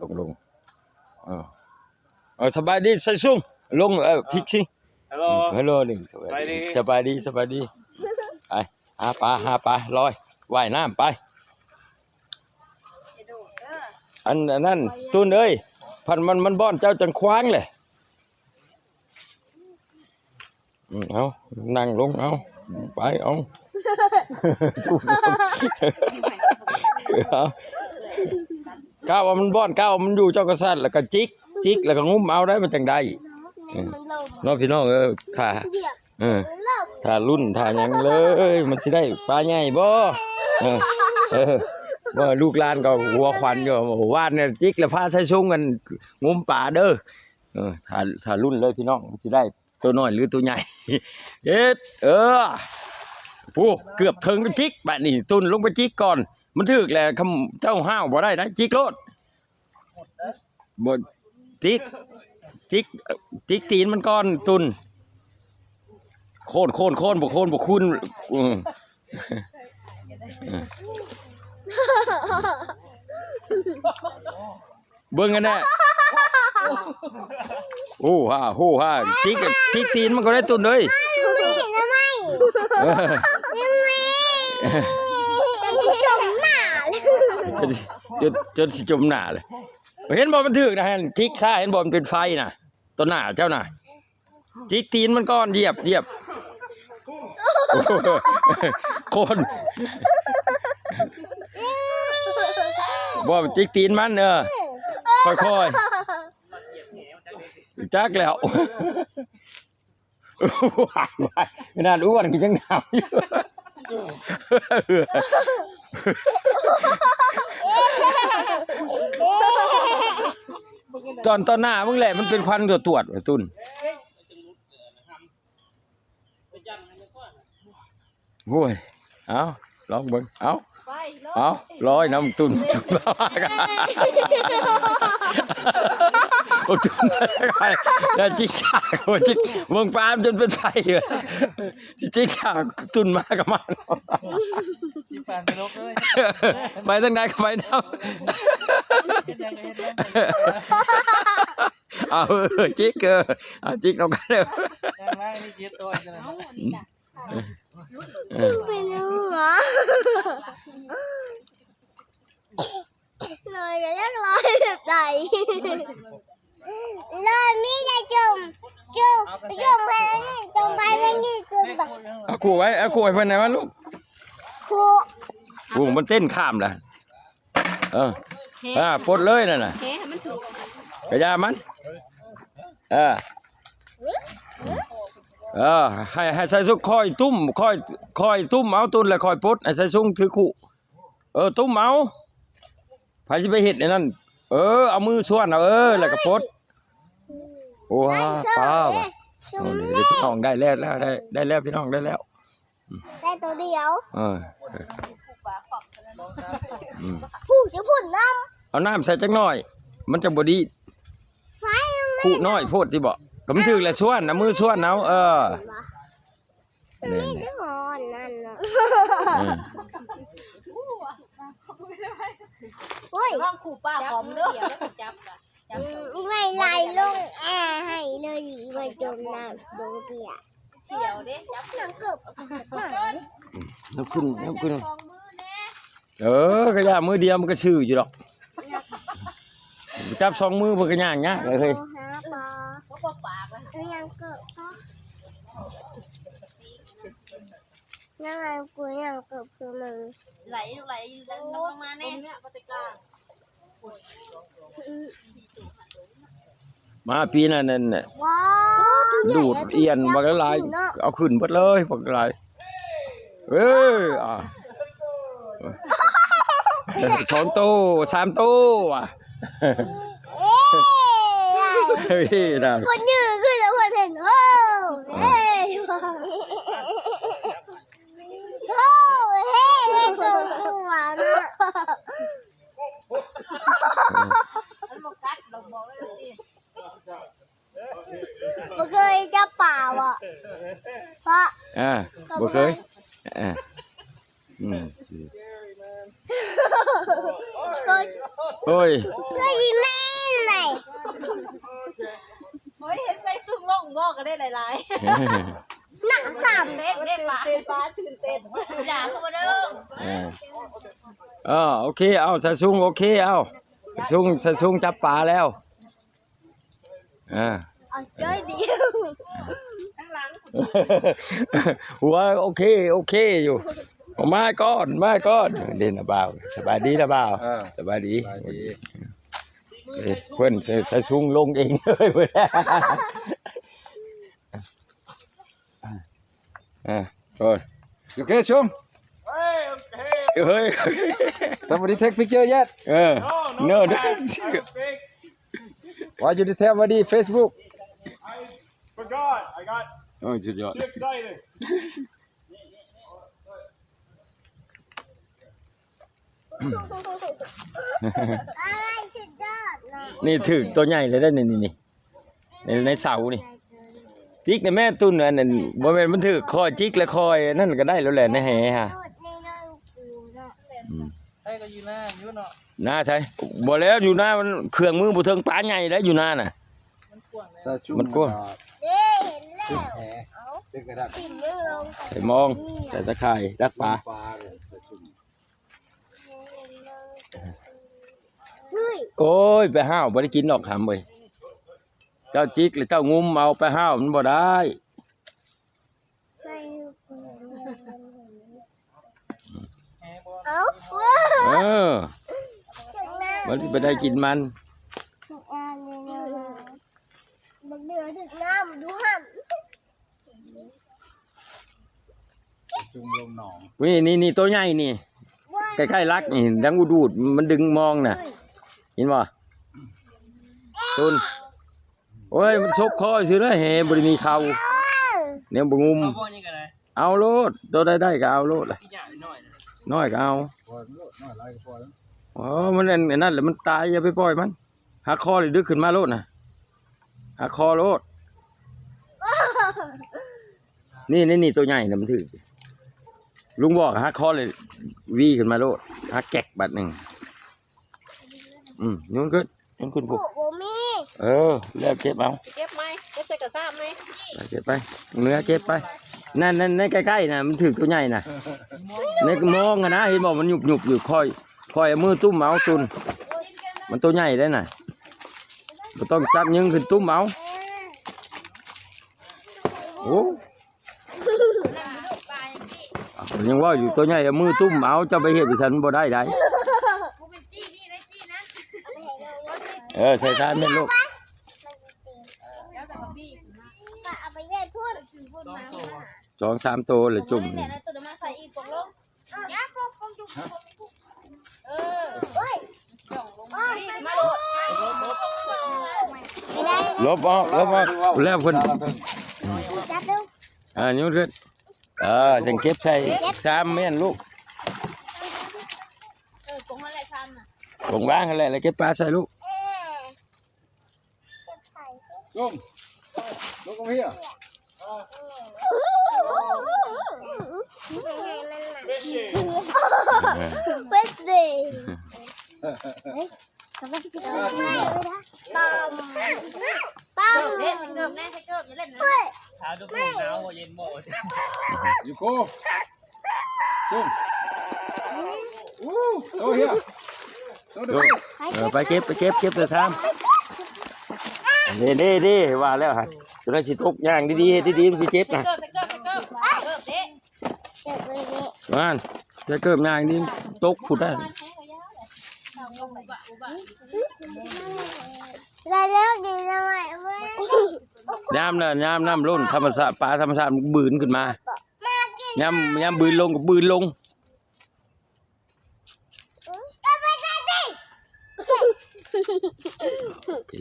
ลงลงเออเออสบายดีใส่ซุ่งลงเออพลิกสิฮัลโหลฮัลโหลนี่สบายดีสสบาบายยดีดีสบายดีไปหาปลาหาปลาลอยว่ายน้ำไป อันอันนั้นตุนเอ้ยพันมันมันบ้อนเจ้าจังควางเลยอืมเอานั่งลงเอาไปเอาตุนเอา ก้าวว่ามันบ้อนก้าวว่ามันอยู่เจ้ากษัตริย์แล้วก็จิกจิกแล้วก็งุ้มเอาได้มันจังได้มันลงน้องพี่น้องเออถ้าเหยียบเออมันลงถ้ารุ่นถ้าหยังเลย มันสิได้ปลาใหญ่บ่เออเออว่าลูกหลานก็หัวควันอยู่ว่านเนี่ยจิกแล้วพาใช้ชุงกันงุมป่าเด้อเออถ้าถ้ารุ่นเลยพี่น้องมันสิได้ตัวน้อยหรือตัวใหญ่ เอ็ดเออผู้เกือบถึงไปจิกบัดนี้ตุนลงไปจิกก่อน มันถึกแหละคำเจ้าห้าวบ่ได้นะจิกโลดบ่จิกจิกจิกตีนมันก่อนตุนโค่นโค่นโค่นบ่โค่นบ่คุณอืมเบิ่งกันแน่โอ้ฮ่าโหฮ่าจิกจิกตีนมันก็ได้ตุนเลยไม่นะไม่เออ จนจนจนสิจมหน้าเลย เห็นบ่มันถึกนะฮะจิกซ่าเห็นบ่มันเป็นไฟน่ะต้นหน้าเจ้าน่ะจิกตีนมันก่อนเหยียบเหยียบโคนบ่จิกตีนมันเออค่อยๆจักแล้วไม่นานอ้วันกินจังหนาวอยู่ ตอนตอนหน้ามึงแหละมันเป็นควันตัวตรวจไอ้ตุนโอ้ยเอาลองเบิ่งเอาเอาร้อยน้ำตุนตุนมากัน โอ้จุนอะไรแล้วจิกขาโอ้จิกเมืองปามจนเป็นไฟเหรอจิกขาตุนมากับมันสิแฟนไปลกเลยไปทางไหนก็ไปน้ำเอาเออจิกเออเอาจิกน้องกันเด้อแรงล่างนี่จ็ดตัวจะนะเป็นหัวลอยไปแล้วลอยแบบไหน ลอยมีแต่จุ่มจุ่มจุ่มไปแล้วนี่จุ่มไปแล้วนี่จุ่มไปเอาคู่ไว้เอาคู่ไว้เพื่อนไหนวะลูกครูคู่มันเต้นข้ามล่ะเอออ่าปลดเลยนั่นน่ะเฮ้มันถูกกระยามันเออเออให้ให้ใส่ซุกคอยตุ้มคอยคอยตุ้มเอาตุนแล้วคอยปลดให้ใส่ซุงถือคู่เออตุ้มเอาไผสิไปเฮ็ดไอ้นั่นเออเอามือส่วนเอาเออแล้วก็ปลดโอ้ ว้าป้าว่ะจุ่โอ้มนี่พี่น้องได้แล้วแล้วได้ได้แล้วพี่น้องได้แล้ว ได้ตัวเดียวเอออืมผู้จะพูดน้เอาน้ำใส่จักหน่อย มันจะบ่ดีำไฟยังไม่คู่น้อยโพดที่บ่ก็มันถึกแหละส่วนเอามือส่วนเอาเออนี่ไม่นี่ได้หอนนั่นน่ะอืมโอ้ยร่องขู่ป้าหอมเด้อจับละจับนี่ ไม่ไหลลงแอร์ให้เลยไม่จมน้ำโดนเปียกเขียวเด้จับน้ำเกือบน้ำขึ้นน้ำขึ้นเออก็ย่ามือเดียวมันก็ชื่ออยู่ดอกจับสองมือเพิ่นก็ย่างยากเลยเฮ้ยหาปลาเพราะว่าปากอะยังเกือบปะยังไงกูยังเกือบคือมึงไหลไหลไหลลงมาแน่เนี่ยปฏิกา มาปีนั้นนั่นน่ะว้าวดูดเอียนบักละลายเอาขึ้นหมดเลยบักละลายเอ้ยอะสองตู้สามตู้อะเอ๊ะเฮ้ยนะคนยืนขึ้นแล้วคนเห็นโอ้เฮ้ยโอ้เฮ้ยเฮ้ยตรงหัวนะมัน บอกกัดเราบอกไว้เลยสิบ่เคยจับป่าว่ะเพราะอ่าบ่เคยอ่าอืมเคยโอ้ยช่วยดีแม่ไหนโอ้ยเห็นไปซุ่มลงงอกก็ได้หลายหนังสามๆเด็กเด็กปลาตื่นฟ้าตื่นเต้นด่าเข้ามาเด้อ เออเออโอเค เอาใส่ซุงโอเค เอาซุงใส่ซุงจับปลาแล้วอ่า เอาจ้อยเดียวข้างหลังหัวโอเค โอเคอยู่เอามาก่อนมาก่อนเด่นนะบ่าวสบายดีนะบ่าวเออสบายดีไปดีเอ้ยเพื่อนใส่ใส่ซุงลงเองเลยเพื่อนอ่าก่อน You okay, Shum? เฮ้ ย Somebody take picture yet? เออเนอะ Why you didn't have any Facebook? Forgot. I got โอ้ยสุดยอด too excited. อะไรสุดยอดนะนี่ถือตัวใหญ่เลยได้อนี่นี่นี่ในในเสานี่จิกในแม่ตุ้นอันนั้นบ่แม่นมันถือคอยจิกและคอยนั่นก็ได้แล้วแหละในแหฮะ โดดในน้ำกูนะ ให้ก็อยู่หน้าอยู่เนาะน่าใช่บ่แล้วอยู่หน้ามันเครื่องมือบ่เทิงปลาใหญ่แล้วอยู่หน้าน่ะ มันกว้างเลย Sa Shum. Mình cua. uh, เด้เห็นแล้ว eh, Take it up. ปิ่นเรื่องลงใส่มองใส่ตะไคร้ดักปลา Sa Shum. เฮ้ยโอ้ย ไปห้าวบ่ได้กินดอกหำเว้ยเจ้าจิกหรือเจ้างุมเอาไปห้าวมันบ่ได้ ไม่กู แฮบอล เอาว้าเออ ถึงน้ำมันสิไปได้กินมัน ถึงน้ำเลยนะมันเดือดถึงน้ำดูห้าม Sa Shum lông nòng. นี่นี่นี่ตัวใหญ่นี่ใกล้ๆรักนี่ดังอุดูดมันดึงมองน่ะ เห็นบ่ตุนโอ้ยมันซบคอซื่อแล้วแหบ่ได้มีเขาเนี่ยบ่งุมเอาบอลยังไงเลยเอาโลดตัวได้ได้ก็เอาโลดล่ะ พี่ใหญ่หน่อย นะน้อยก็เอา Poi, no, no, like poi. อ๋อมันอันอันนั่นแหละมันตายอย่าไปปล่อยมันหักคอเลยดึกขึ้นมาโลดน่ะหักคอโลด นี่นี่นี่ตัวใหญ่น่ะมันถือลุงบอกหักคอเลยวีขึ้นมาโลดหักแกกบัดหนึ่งอืมยุ่นขึ้นยุ่นขึ้นกูปุ๊บบ่มีเออแล้วเก็บเอา เก็บไหมเก็บใส่กระซ้ำไหมไปเก็บไปเนื้อเก็บไป นั่นนั่นนั่นใกล้ๆน่ะมันถือตัวใหญ่น่ะในมองอะนะเห็นบอกมันหยุบหยุบอยู่คอยคอยเอามือตุ้มเอาตุนมันตัวใหญ่ได้น่ะบ่ต้องจับยิงขึ้นตุ้มเอาโอ้ยังว่าอยู่ตัวใหญ่เอามือตุ้มเอาจะไปเห็ดไปฉันบ่ได้ได้เออใส่ทานแม่นลูก เอาไปเล่นพูดสองสองสามตัวเลยจุ่มนี่ละตัวเดี๋ยวมาใส่อีกปองลงยับปองปองจุ่มเออเฮ้ยส่งลงมาโหลดไม่ได้ลบออกลบออกแล้วเพิ่นจับดูอ่ายุ่งขึ้นเออสังเก็บใส่สามแม่นลูกเออปองอะไรทันอะผมว่างอะไรแล้วเก็บปลาใส่ลูก เอ๊ะเก็บไข่สิ Shum. Look over here. ไม่ให้มันหนัก Fishing. เฟสดีเฮ้ยกำลังจะกินไม่ได้ตามตามเกิบเล่นเกิบแน่ให้เกิบอย่าเล่นนะเฮ้ยเช้าดูปูหนาวหัวเย็นหมด You go. Shum. Woo. Over here. Go the ลูก face. เออไปเก็บไปเก็บเก็บเลยทามเด้เด้เด้ว่าแล้วฮะ จะได้สิตกย่างดีๆดีๆมันสิเจ็บนะเกิบเกิบเกิบเกิบเด็กเก็บไว้นี่ว่านจะเกิดย่างดีตกผุดได้ได้แล้วดีแล้วไหมเว้ยยามน่ะยามน้ำล้นธรรมชาติปลาธรรมชาติมันบืนขึ้นมามากินยามยามบืนลงก็บืนลงเ